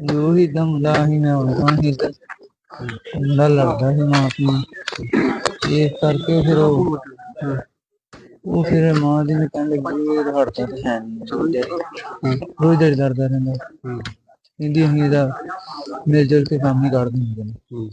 ਜੋ ਹੀ ਦਮ ਲਾ ਹੀ ਮੈਂ ਉਹਨਾਂ ਹੀ ਮੁੰਡਾ ਲੜਦਾ ਸੀ ਮਾਂ ਆਪਣੀ ਇਹ ਕਰਕੇ ਫਿਰ ਉਹ ਉਹ ਫਿਰ ਮਾਂ ਦੀ ਨੇ ਕਹਿਣ ਲੱਗੀ ਇਹ ਹੜਦਾ ਤੇ ਹੈ ਨਹੀਂ ਰੋਜ਼ ਦਿਹਾੜੀ ਲੜਦਾ ਰਹਿੰਦਾ। ਹੂੰ। ਕਹਿੰਦੀ ਅਸੀਂ ਇਹਦਾ ਮਿਲ ਜੁਲ ਕੇ ਕੰਮ ਹੀ ਕਰਦੇ ਹੁੰਦੇ ਨੇ। ਹੂੰ।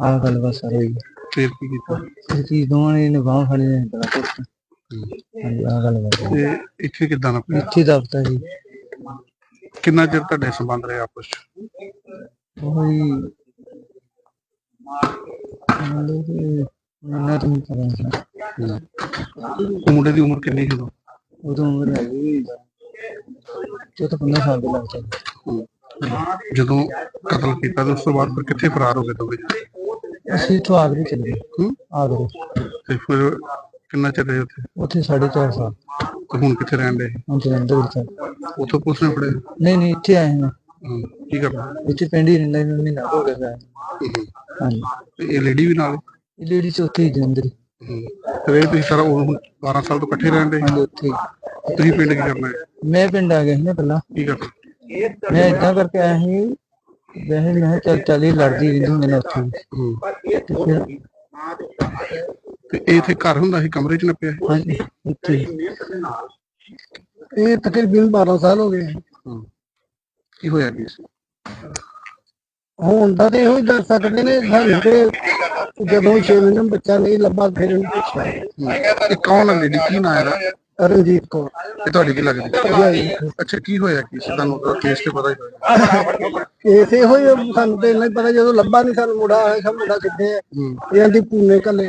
ਆਹ ਗੱਲ ਬਸ ਸਰ ਹੋਈ ਫਿਰ ਕੀ ਕੀਤਾ? ਇਹ ਚੀਜ਼ ਦੋਵਾਂ ਨੇ ਨਿਭਾਉ ਖੜੀ ਨੇ ਬੜਾ। ਹਾਂਜੀ ਆਹ ਗੱਲ ਬਸ ਤੇ ਇੱਥੇ ਕਿੱਦਾਂ ਨਾ ਇੱਥੇ ਦਫਤਰ ਜੀ। ਕਿੰਨਾ ਚਿਰ ਤੁਹਾਡੇ ਸੰਬੰਧ ਰਹੇ ਆਪਸ ਚ? ਮਤਲਬ ਕਿ ਮੈਨੂੰ ਨਹੀਂ ਪਤਾ ਸੀ। ਉਹ ਮੁੰਡੇ ਦੀ ਉਮਰ ਕਿੰਨੀ ਸੀ ਉਦੋਂ? ਉਦੋਂ ਉਮਰ ਹੈਗੀ ਚੌਦਾਂ ਪੰਦਰਾਂ ਸਾਲ ਦੇ ਲੱਗ ਜਾਂਦੇ ਜਦੋਂ ਕਤਲ ਕੀਤਾ ਤੇ ਉਸ ਤੋਂ ਬਾਅਦ ਫਿਰ ਕਿੱਥੇ ਫਰਾਰ ਹੋ ਗਏ ਦੋਵੇਂ? ਜਣੇ? ਅਸੀਂ ਇੱਥੋਂ ਆਗਰੇ ਚਲੇ ਗਏ। ਹੂੰ। ਆਗਰੇ। ਤੇ ਫਿਰ ਕਿੰਨਾ ਚਿਰ ਰਹੇ ਉੱਥੇ? ਉੱਥੇ ਸਾਢੇ ਚਾਰ ਸਾਲ। ਤੇ ਹੁਣ ਕਿੱਥੇ ਰਹਿਣ ਦੇ ਹੁਣ ਜਲੰਧਰ ਵਿੱਚ ਆ। ਉੱਥੋਂ ਪੁਲਿਸ ਨੇ ਫੜੇ ਨਹੀਂ ਨਹੀਂ ਇੱਥੇ ਆਏ ਹਾਂ ਹੂੰ, ਕੀ ਕਰਨਾ ਇੱਥੇ ਪਿੰਡ ਹੀ ਰਹਿੰਦਾ ਮੈਂ ਮਹੀਨਾ ਹੋ ਗਿਆ। ਹੂੰ। ਹਾਂਜੀ ਤੇ ਇਹ ਲੇਡੀ ਵੀ ਨਾਲ ਇਹ ਲੇਡੀ ਚ ਉੱਥੇ ਹੀ ਜਲੰਧਰ ਹੀ। ਹੂੰ। ਤੇ ਇਹ ਤੁਸੀਂ ਸਾਰਾ ਉਹ ਹੁਣ 12 ਸਾਲ ਤੋਂ ਇਕੱਠੇ ਰਹਿੰਦੇ ਹਾਂਜੀ ਉੱਥੇ ਹੀ। ਤੁਸੀਂ ਪਿੰਡ ਕੀ ਕਰਨਾ ਹੈ ਮੈਂ ਪਿੰਡ ਆ ਗਿਆ ਸੀ ਨਾ ਪਹਿਲਾਂ ਕੀ ਕਰਨਾ ਮੈਂ ਏਦਾਂ ਕਰਕੇ ਆਇਆ ਸੀ ਵੈਸੇ ਮੈਂ ਕਿਹਾ ਚੱਲ ਚੱਲ ਲੜਦੀ ਰਹਿੰਦੀ ਹੁੰਦੀ ਨੇ ਉੱਥੇ ਹੀ। ਹੂੰ। ਤੇ ਫਿਰ ਤੇ ਇਹ ਇੱਥੇ ਘਰ ਹੁੰਦਾ ਸੀ ਕਮਰੇ 'ਚ ਨੱਪਿਆ ਸੀ? ਹਾਂਜੀ ਹੀ। ਇਹ ਤਕਰੀਬਨ 12 ਸਾਲ ਹੋ ਗਏ ਹੂੰ। ਕੀ ਹੋਇਆ ਕੀ ਸੀ? ਹੁਣ ਤਾਂ ਤੇ ਇਹੋ ਹੀ ਦੱਸ ਸਕਦੇ ਨੇ ਸਾਨੂੰ ਤੇ ਜਦੋਂ 6 ਮਹੀਨੇ ਬੱਚਾ ਨਹੀਂ ਲੱਭਾ ਫਿਰ ਇਹਨੂੰ ਪੁੱਛਿਆ। ਇਹ ਕੌਣ ਹੈ ਲੇਡੀ ਕੀ ਨਾਂ ਹੈ ਇਹਦਾ? ਰਣਜੀਤ ਕੌਰ। ਇਹ ਤੁਹਾਡੀ ਕੀ ਲੱਗਦੀ? ਅੱਛਾ ਕੀ ਹੋਇਆ ਕੀ ਸੀ? ਤੁਹਾਨੂੰ ਤਾਂ ਕੇਸ ਤੇ ਪਤਾ ਹੀ ਹੋਇਆ। ਕੇਸ ਇਹੋ ਹੀ ਸਾਨੂੰ ਤੇ ਇੰਨਾ ਹੀ ਪਤਾ ਜਦੋਂ ਲੱਭਾ ਨਹੀਂ ਸਾਨੂੰ ਮੁੰਡਾ ਆਇਆ ਸਾ ਮੁੰਡਾ ਕਿੱਥੇ ਹੈ ਹੂੰ। ਇਹ ਆਂਦੀ ਪੂਨੇ ਕੱਲੇ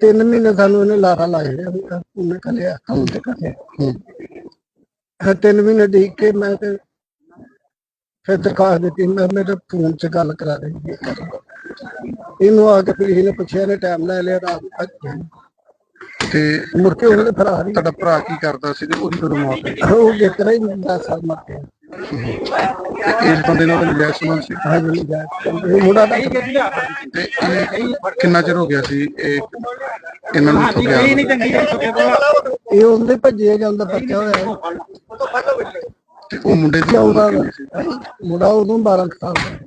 ਤਿੰਨ ਮਹੀਨੇ ਸਾਨੂੰ ਇਹਨੇ ਲਾਰਾ ਲਾਇਆ ਰਿਹਾ ਪੂਨੇ ਕੱਲਿਆ ਹਮ ਤੇ ਕੱਲਿਆ। ਹੂੰ। ਤਿੰਨ ਮਹੀਨੇ ਦੇਖ ਕੇ ਮੈਂ ਤੇ ਫਿਰ ਦਿਖਾ ਦਿੱਤੀ ਮੈਂ ਮੇਰੇ ਫੋਨ 'ਚ ਗੱਲ ਕਰਾ ਦੇ। ਇਹਨੂੰ ਆ ਕੇ ਫਿਰ ਇਹਨੇ ਪੁੱਛਿਆ ਇਹਨੇ ਟਾਈਮ ਲੈ ਲਿਆ ਰਾਤ ਤੱਕ। ਤੇ ਮੁੜ ਕੇ ਉਹਨੇ ਫਰਾਰ ਤੁਹਾਡਾ ਭਰਾ ਕੀ ਕਰਦਾ ਸੀ ਤੇ ਉਹਦੀ ਕਦੋਂ ਮੌਤ ਹੋਈ? ਉਹ ਜਿੱਤਰਾ ਹੀ 10 ਸਾਲ ਮਰ ਗਿਆ। ਇਸ ਬੰਦੇ ਨਾਲ ਤਾਂ ਮਿਲਿਆ ਸੰਬੰਧ ਸੀ ਹਾਂਜੀ ਇਹ ਮੁੰਡਾ। ਦਾ ਤੇ ਇਹ ਕਿੰਨਾ ਚਿਰ ਹੋ ਗਿਆ ਸੀ? ਇਹ ਇਹਨਾਂ ਨੂੰ ਗਿਆ? ਇਹ ਉਹਦੇ ਭੱਜੇ ਜਾਂਦਾ ਬੱਚਾ ਹੋਇਆ ਤੇ ਉਹ ਮੁੰਡੇ ਦੀ ਸੀ? ਮੁੰਡਾ ਉਦੋਂ 12 ਕੁ ਸਾਲ ਦਾ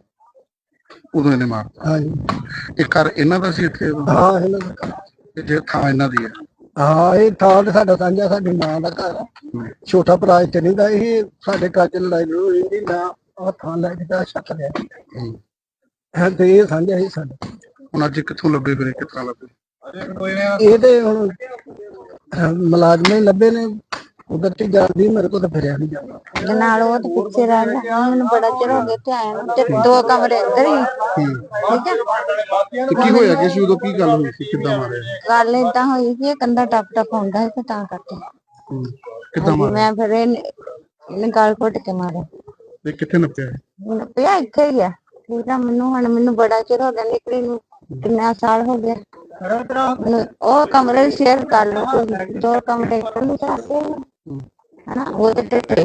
ਉਦੋਂ ਇਹਨੇ ਮਾਰਤਾ। ਹਾਂਜੀ। ਇਹ ਘਰ ਇਹਨਾਂ ਦਾ ਸੀ ਇੱਥੇ? ਹਾਂ ਇਹਨਾਂ ਦਾ। ਤੇ ਜੇ ਥਾਂ ਇਹਨਾਂ ਦੀ ਹੈ? ਹਾਂ ਇਹ ਥਾਂ ਤੇ ਸਾਡਾ ਸਾਂਝਾ ਸਾਡੀ ਮਾਂ ਦਾ ਘਰ ਆ। ਛੋਟਾ ਭਰਾ ਇੱਥੇ ਨਹੀਂ ਦਾ ਇਹ ਸਾਡੇ ਘਰ ਚ ਲੜਾਈ ਲੜੂਈ ਨਹੀਂ ਨਾ ਉਹ ਥਾਂ ਲੈ ਕੇ ਤਾਂ ਛੱਕ ਲਿਆ ਹੂੰ। ਤੇ ਇਹ ਸਾਂਝਾ ਹੀ ਸਾਡਾ। ਹੁਣ ਅੱਜ ਕਿੱਥੋਂ ਲੱਭੇ ਫਿਰ ਤਰ੍ਹਾਂ ਲੱਭੇ? ਇਹ ਤੇ ਹੁਣ ਅਹ, ਮੁਲਾਜ਼ਮ ਹੀ ਲੱਭੇ ਨੇ। ਉਧਰ ਤੇ ਜਾਂਦੀ ਮੇਰੇ ਕੋਲ ਤਾਂ ਫਿਰਿਆ ਨਹੀਂ ਜਾਂਦਾ। ਦੇ ਨਾਲ ਉਹ ਤੇ ਪਿੱਛੇ ਰਹਿਣਾ ਮੈਨੂੰ ਬੜਾ ਚਿਰ ਹੋ ਗਿਆ ਤੇ ਆਇਆ ਨੂੰ। ਤੇ ਦੋ ਕਮਰੇ ਅੰਦਰ ਹੀ। ਠੀਕ ਹੈ ਤੇ ਕੀ ਹੋਇਆ ਕਿ ਸੀ? ਉਦੋਂ ਕੀ ਗੱਲ ਹੋਈ ਸੀ? ਕਿੱਦਾਂ ਮਾਰਿਆ? ਗੱਲ ਏਦਾਂ ਹੋਈ ਕਿ ਇਹ ਕੰਧਾ ਟੱਪ ਟੱਪ ਹੁੰਦਾ ਸੀ ਤੇ ਤਾਂ ਕਰਕੇ। ਹੂੰ। ਕਿੱਦਾਂ ਮਾਰਿਆ? ਮੈਂ ਫਿਰ ਇਹਨੇ ਇਹਨੇ ਗਾਲ ਘੁੱਟ ਕੇ ਮਾਰਿਆ। ਤੇ ਕਿੱਥੇ ਨੱਪਿਆ ਇਹ? ਹੁਣ ਪਿਆ ਇੱਥੇ ਹੀ ਆ। ਠੀਕ ਆ? ਮੈਨੂੰ ਹੁਣ ਮੈਨੂੰ ਬੜਾ ਚਿਰ ਹੋ ਗਿਆ ਨਿਕਲੀ ਨੂੰ। ਕਿੰਨਾ ਸਾਲ ਹੋ ਗਿਆ। ਮੈਨੂੰ ਉਹ ਕਮਰੇ ਸ਼ੇਅਰ ਕਰ ਲਓ। ਦੋ ਕਮਰੇ ਕੱਢ ਸਕਦੇ ਹਨਾ ਉਹ ਤੇ ਟੁੱਟੇ